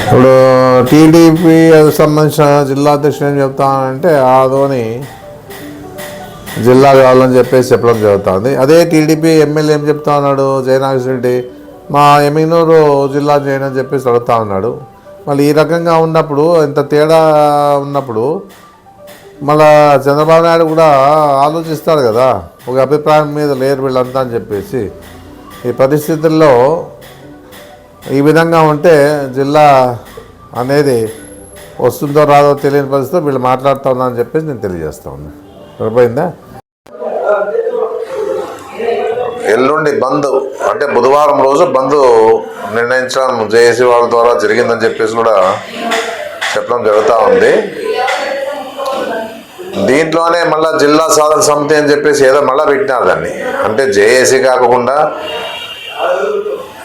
ఇప్పుడు టీడీపీ సంబంధించిన జిల్లా అధ్యక్షుడు ఏం చెప్తానంటే ఆదోని జిల్లా కావాలని చెప్పేసి చెప్పడం జరుగుతుంది. అదే టీడీపీ ఎమ్మెల్యే ఏం చెప్తా ఉన్నాడు జయనాగేశ్వర రెడ్డి మా ఎమ్మినూరు జిల్లా చేయనని చెప్పేసి అడుగుతా ఉన్నాడు. మళ్ళీ ఈ రకంగా ఉన్నప్పుడు ఇంత తేడా ఉన్నప్పుడు మళ్ళా చంద్రబాబు నాయుడు కూడా ఆలోచిస్తాడు కదా. ఒక అభిప్రాయం మీద లేరు వీళ్ళంతా అని చెప్పేసి. ఈ పరిస్థితుల్లో ఈ విధంగా ఉంటే జిల్లా అనేది వస్తుందో రాదో తెలియని పరిస్థితిలో వీళ్ళు మాట్లాడుతూ ఉన్నారని చెప్పేసి నేను తెలియజేస్తా ఉన్నా. సరిపోయిందా? ఎల్లుండి బంద్ అంటే బుధవారం రోజు బంద్ నిర్ణయించడం జేఏసీ వాళ్ళ ద్వారా జరిగిందని చెప్పేసి కూడా చెప్పడం జరుగుతూ ఉంది. దీంట్లోనే మళ్ళా జిల్లా సాధన సమితి అని చెప్పేసి ఏదో మళ్ళీ పెట్టినారు దాన్ని. అంటే జేఏసీ కాకుండా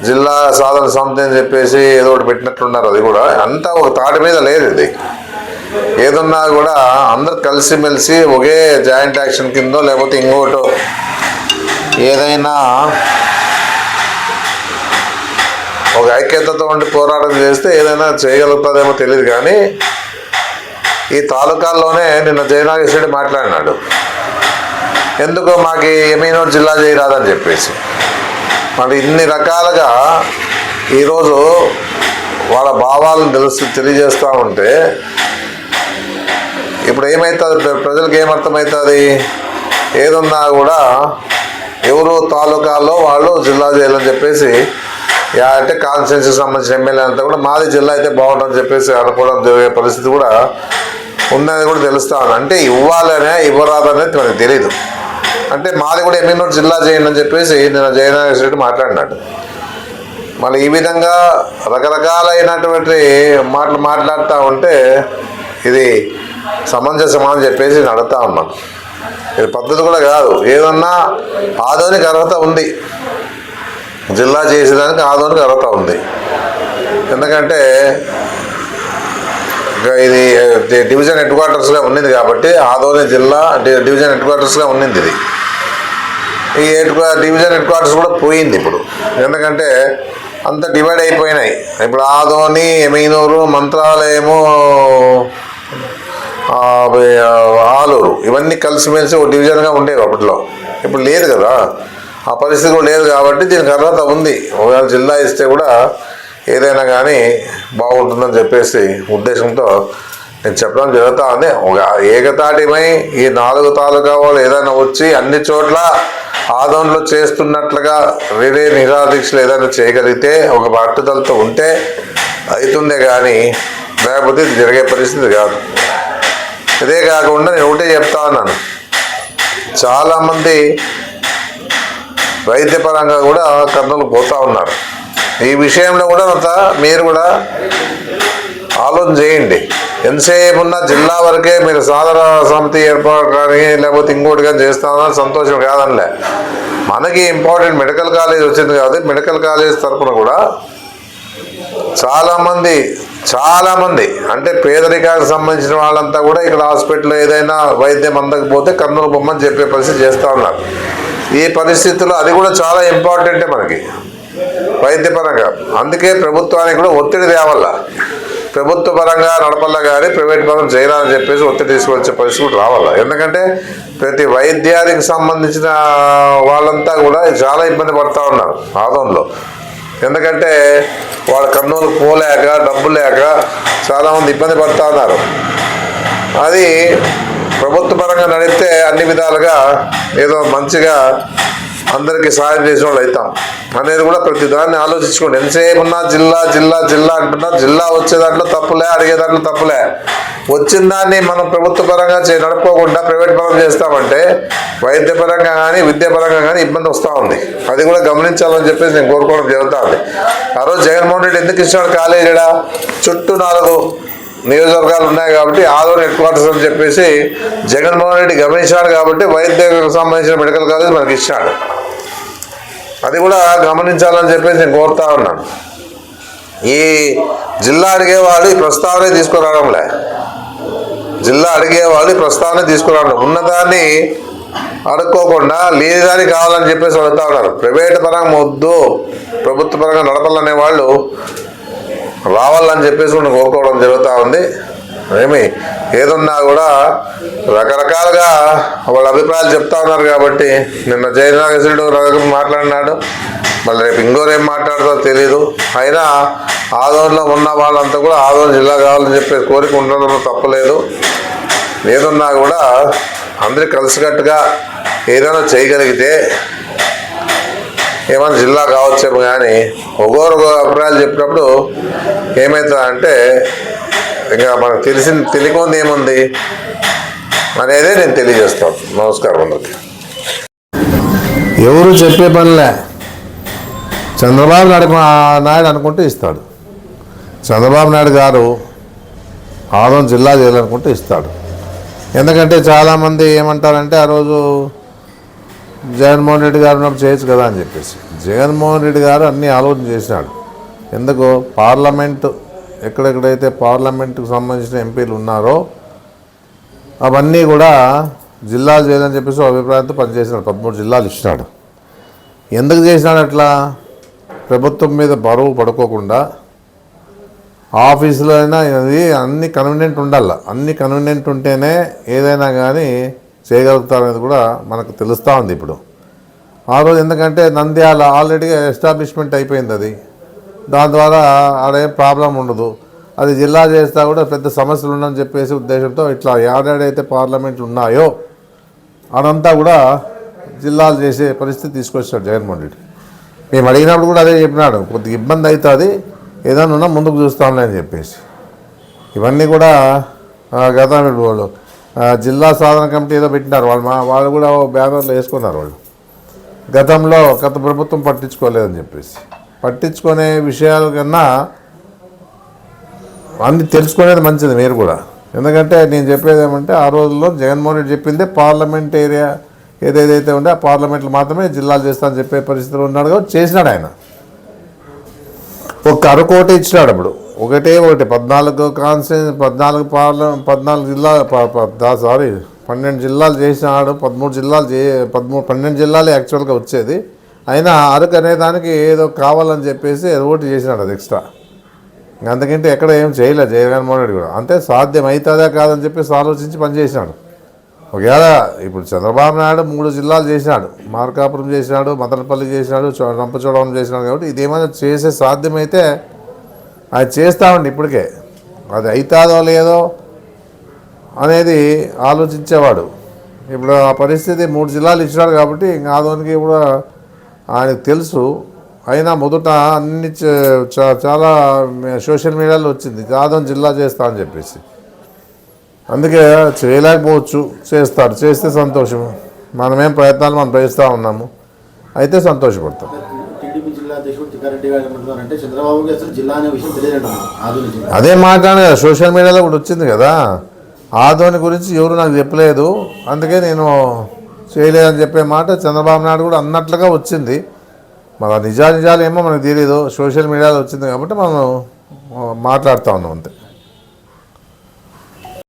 జిల్లా సాధన సమితి అని చెప్పేసి ఏదో ఒకటి పెట్టినట్లున్నారు అది కూడా. అంతా ఒక తాటి మీద లేదు ఇది. ఏదన్నా కూడా అందరు కలిసిమెలిసి ఒకే జాయింట్ యాక్షన్ కిందో లేకపోతే ఇంకోటో ఏదైనా ఒక ఐక్యతతో ఉండి పోరాటం చేస్తే ఏదైనా చేయగలుగుతుందేమో తెలియదు కానీ ఈ తాలూకాల్లోనే నిన్న జయనాగేశ్వరుడు మాట్లాడినాడు. ఎందుకో మాకు ఎమీనూరు జిల్లా చేయరాదని చెప్పేసి. మరి ఇన్ని రకాలుగా ఈరోజు వాళ్ళ భావాలను తెలుసు తెలియజేస్తూ ఉంటే ఇప్పుడు ఏమవుతుంది ప్ర- ప్రజలకు ఏమర్థమవుతుంది ఏదున్నా కూడా ఎవరు తాలూకాల్లో వాళ్ళు జిల్లా చేయాలని చెప్పేసి అంటే కాన్స్టిట్యూన్సీకి సంబంధించిన ఎమ్మెల్యే అంతా కూడా మాది జిల్లా అయితే బాగుంటుందని చెప్పేసి అనుకోవడం జరిగే పరిస్థితి కూడా ఉన్నది కూడా తెలుస్తా ఉంది అంటే ఇవ్వాలనే ఇవ్వరాదనేది మనకు తెలియదు అంటే మాది కూడా ఎమ్మెల్యే జిల్లా చేయండి అని చెప్పేసి నేను జయనాగేశ్వర రెడ్డి మాట్లాడినాడు. మళ్ళీ ఈ విధంగా రకరకాలైనటువంటి మాటలు మాట్లాడుతూ ఉంటే ఇది సమంజసమా అని చెప్పేసి నేను అడుగుతా ఉన్నాను ఇది పద్ధతి కూడా కాదు. ఏదన్నా ఆదోనికి అర్హత ఉంది. జిల్లా చేసేదానికి ఆదోనికి అర్హత ఉంది. ఎందుకంటే ఇది డివిజన్ హెడ్ క్వార్టర్స్గా ఉన్నింది కాబట్టి ఆదోని జిల్లా డివిజన్ హెడ్ క్వార్టర్స్గా ఉన్నింది ఇది. ఈ హెడ్ డివిజన్ హెడ్ క్వార్టర్స్ కూడా పోయింది ఇప్పుడు. ఎందుకంటే అంత డివైడ్ అయిపోయినాయి. ఇప్పుడు ఆదోని ఎమీనూరు మంత్రాలయము ఆలూరు ఇవన్నీ కలిసిమెలిసి ఒక డివిజన్గా ఉండేవి అప్పట్లో. ఇప్పుడు లేదు కదా. ఆ పరిస్థితి కూడా లేదు కాబట్టి దీనికి అర్హత ఉంది. ఒకవేళ జిల్లా ఇస్తే కూడా ఏదైనా కానీ బాగుంటుందని చెప్పేసి ఉద్దేశంతో నేను చెప్పడం జరుగుతా ఉంది. ఒక ఏకతాటిమై ఈ నాలుగు తాలూకా వాళ్ళు ఏదైనా వచ్చి అన్ని చోట్ల ఆదంలో చేస్తున్నట్లుగా వేరే నిరాదీక్షలు ఏదైనా చేయగలిగితే ఒక పట్టుదలతో ఉంటే అవుతుందే కానీ లేకపోతే ఇది జరిగే పరిస్థితి కాదు. ఇదే కాకుండా నేను ఒకటే చెప్తా ఉన్నాను. చాలామంది వైద్యపరంగా కూడా కర్నూలు పోతా ఉన్నారు. ఈ విషయంలో కూడా అంత మీరు కూడా ఆలోచన చేయండి. ఎంతసేపు ఉన్న జిల్లా వరకే మీరు సాధన సమితి ఏర్పాటు కానీ లేకపోతే ఇంకోటి కానీ చేస్తామని సంతోషం కాదనిలే. మనకి ఇంపార్టెంట్ మెడికల్ కాలేజ్ వచ్చింది కాబట్టి మెడికల్ కాలేజ్ తరఫున కూడా చాలామంది చాలామంది అంటే పేదరికానికి సంబంధించిన వాళ్ళంతా కూడా ఇక్కడ హాస్పిటల్లో ఏదైనా వైద్యం అందకపోతే కర్నూలు బొమ్మని చెప్పే పరిస్థితి చేస్తూ ఉన్నారు. ఈ పరిస్థితుల్లో అది కూడా చాలా ఇంపార్టెంటే మనకి. వైద్యపరంగా. అందుకే ప్రభుత్వానికి కూడా ఒత్తిడి తేవాల. ప్రభుత్వ పరంగా నడపల్ల కానీ ప్రైవేట్ పరంగా చేయాలని చెప్పేసి ఒత్తిడి తీసుకొచ్చే పరిస్థితి కూడా ఎందుకంటే ప్రతి వైద్యానికి సంబంధించిన వాళ్ళంతా కూడా చాలా ఇబ్బంది పడుతూ ఉన్నారు ఆదంలో. ఎందుకంటే వాళ్ళు కర్నూలు పోలేక డబ్బు లేక చాలామంది ఇబ్బంది పడుతూ ఉన్నారు. అది ప్రభుత్వ పరంగా అన్ని విధాలుగా ఏదో మంచిగా అందరికీ సహాయం చేసిన వాళ్ళు అవుతాం. అనేది కూడా ప్రతి దాన్ని ఆలోచించుకోండి. ఎంతసేపు ఉన్నా జిల్లా జిల్లా జిల్లా అంటున్నారు జిల్లా వచ్చే దాంట్లో తప్పులే అడిగే దాంట్లో తప్పులే. వచ్చిన దాన్ని మనం ప్రభుత్వ పరంగా చే నడుపుకోకుండా ప్రైవేట్ పరంగా చేస్తామంటే వైద్య పరంగా కానీ విద్యాపరంగా కానీ ఇబ్బంది వస్తూ ఉంది. అది కూడా గమనించాలని చెప్పేసి నేను కోరుకోవడం జరుగుతూ ఉంది. ఆ రోజు జగన్మోహన్ రెడ్డి ఎందుకు ఇచ్చినాడు కాలేజీడా? చుట్టూ నాలుగు నియోజకవర్గాలు ఉన్నాయి కాబట్టి ఆదోని హెడ్ క్వార్టర్స్ అని చెప్పేసి జగన్మోహన్ రెడ్డి గమనించాడు కాబట్టి వైద్యకు సంబంధించిన మెడికల్ కాలేజ్ మనకి ఇచ్చాడు. అది కూడా గమనించాలని చెప్పేసి నేను కోరుతా ఉన్నాను. ఈ జిల్లా అడిగేవాళ్ళు ఈ ప్రస్తావనే తీసుకురావడంలే. జిల్లా అడిగేవాళ్ళు ఈ ప్రస్తావన తీసుకురావడం. ఉన్నదాన్ని అడుక్కోకుండా లేనిదాన్ని కావాలని చెప్పేసి అడుగుతా ఉన్నారు. ప్రైవేట్ పరంగా వద్దు ప్రభుత్వ పరంగా నడపాలనే వాళ్ళు రావాలని చెప్పేసి మనం కోరుకోవడం జరుగుతూ ఉంది. ఏమి ఏదున్నా కూడా రకరకాలుగా వాళ్ళ అభిప్రాయాలు చెప్తా ఉన్నారు కాబట్టి నిన్న జయనాగేశ్వరుడు రకం మాట్లాడినాడు. మళ్ళీ రేపు ఇంకోరేం మాట్లాడతారో తెలియదు అయినా ఆదోన్లో ఉన్న వాళ్ళంతా కూడా ఆదోన్ జిల్లా కావాలని చెప్పే కోరిక ఉండడంలో తప్పలేదు. ఏదున్నా కూడా అందరూ కలిసికట్టుగా ఏదైనా చేయగలిగితే ఏమైనా జిల్లా కావచ్చేమో కానీ ఒక్కొరు అభిప్రాయాలు చెప్పినప్పుడు ఏమవుతుందంటే ఇంకా మనకు తెలిసిన తెలియకుంది ఏముంది అనేదే నేను తెలియజేస్తాను. నమస్కారం అందరికి. ఎవరు చెప్పే పనిలే? చంద్రబాబు నాయుడు నాయుడు అనుకుంటే ఇస్తాడు. చంద్రబాబు నాయుడు గారు ఆదం జిల్లా చేయాలనుకుంటే ఇస్తాడు. ఎందుకంటే చాలామంది ఏమంటారంటే ఆ రోజు జగన్మోహన్ రెడ్డి గారు ఉన్నప్పుడు చేయొచ్చు కదా అని చెప్పేసి. జగన్మోహన్ రెడ్డి గారు అన్ని ఆలోచన చేసినాడు. ఎందుకు పార్లమెంటు ఎక్కడెక్కడైతే పార్లమెంటుకు సంబంధించిన ఎంపీలు ఉన్నారో అవన్నీ కూడా జిల్లాలు చేయాలని చెప్పేసి ఒక అభిప్రాయంతో పనిచేసినాడు. పదమూడు జిల్లాలు ఇచ్చినాడు. ఎందుకు చేసినాడు అట్లా? ప్రభుత్వం మీద బరువు పడుకోకుండా ఆఫీసులో అయినా అది అన్ని కన్వీనియంట్ ఉండాల. అన్ని కన్వీనియంట్ ఉంటేనే ఏదైనా కానీ చేయగలుగుతారనేది కూడా మనకు తెలుస్తూ ఉంది ఇప్పుడు. ఆ రోజు ఎందుకంటే నంద్యాల ఆల్రెడీగా ఎస్టాబ్లిష్మెంట్ అయిపోయింది అది. దాని ద్వారా ఆడేం ప్రాబ్లం ఉండదు. అది జిల్లా చేస్తా కూడా పెద్ద సమస్యలు ఉండని చెప్పేసి ఉద్దేశంతో ఇట్లా ఏడాడైతే పార్లమెంట్లు ఉన్నాయో అదంతా కూడా జిల్లాలు చేసే పరిస్థితి తీసుకొచ్చాడు జగన్మోహన్ రెడ్డి. మేము అడిగినప్పుడు కూడా అదే చెప్పినాడు కొద్దిగా ఇబ్బంది అవుతుంది ఏదైనా ఉన్నా ముందుకు చూస్తాంలే అని చెప్పేసి. ఇవన్నీ కూడా ఆ, గత వాళ్ళు జిల్లా సాధన కమిటీ ఏదో పెట్టినారు. వాళ్ళు మా వాళ్ళు కూడా ఓ బ్యానర్లు వేసుకున్నారు వాళ్ళు. గతంలో గత ప్రభుత్వం పట్టించుకోలేదని చెప్పేసి. పట్టించుకునే విషయాల కన్నా అన్ని తెలుసుకునేది మంచిది మీరు కూడా. ఎందుకంటే నేను చెప్పేది ఏమంటే ఆ రోజుల్లో జగన్మోహన్ రెడ్డి చెప్పిందే పార్లమెంట్ ఏరియా ఏదేదైతే ఉంటే ఆ పార్లమెంట్లు మాత్రమే జిల్లాలు చేస్తానని చెప్పే పరిస్థితిలో ఉన్నాడు కాబట్టి చేసినాడు ఆయన. ఒక అరకోట ఇచ్చినాడు అప్పుడు. ఒకటే ఒకటి పద్నాలుగు కాన్స్టిట్యూన్ పద్నాలుగు పార్ల పద్నాలుగు జిల్లా సారీ పన్నెండు జిల్లాలు చేసినాడు పదమూడు జిల్లాలు చే పదమూడు పన్నెండు జిల్లాలు యాక్చువల్గా వచ్చేది. అయినా అరకు అనే దానికి ఏదో కావాలని చెప్పేసి ఓటు చేసినాడు అది ఎక్స్ట్రా అందుకంటే ఎక్కడ ఏం చేయలేదు జగన్మోహన్ రెడ్డి కూడా. అంటే సాధ్యం అవుతుందా కాదని చెప్పేసి ఆలోచించి పనిచేసినాడు. ఒకవేళ ఇప్పుడు చంద్రబాబు నాయుడు మూడు జిల్లాలు చేసినాడు. మార్కాపురం చేసినాడు మదనపల్లి చేసినాడు చో- రంపచోడవరం చేసినాడు కాబట్టి ఇదేమైనా చేసే సాధ్యమైతే అది చేస్తామండి ఇప్పటికే. అది అవుతుందో లేదో అనేది ఆలోచించేవాడు. ఇప్పుడు ఆ పరిస్థితి మూడు జిల్లాలు ఇచ్చినాడు కాబట్టి ఇంకా ఆదోనికి కూడా ఆయనకు తెలుసు. అయినా మొదట అన్ని చ- చాలా సోషల్ మీడియాలో వచ్చింది. ఆదోన్ జిల్లా చేస్తా అని చెప్పేసి. అందుకే చేయలేకపోవచ్చు. చేస్తాడు. చేస్తే సంతోషం. మనమేం ప్రయత్నాలు మనం చేస్తూ ఉన్నాము. అయితే సంతోషపడతాం. అదే మాట్లాడాను కదా సోషల్ మీడియాలో కూడా వచ్చింది కదా. ఆదోని గురించి ఎవరు నాకు చెప్పలేదు. అందుకే నేను చేయలేదని చెప్పే మాట చంద్రబాబు నాయుడు కూడా అన్నట్లుగా వచ్చింది. మరి నిజా నిజాలు ఏమో మనకు తెలియదు సోషల్ మీడియాలో వచ్చింది కాబట్టి మనం మాట్లాడుతూ ఉన్నాం అంతే.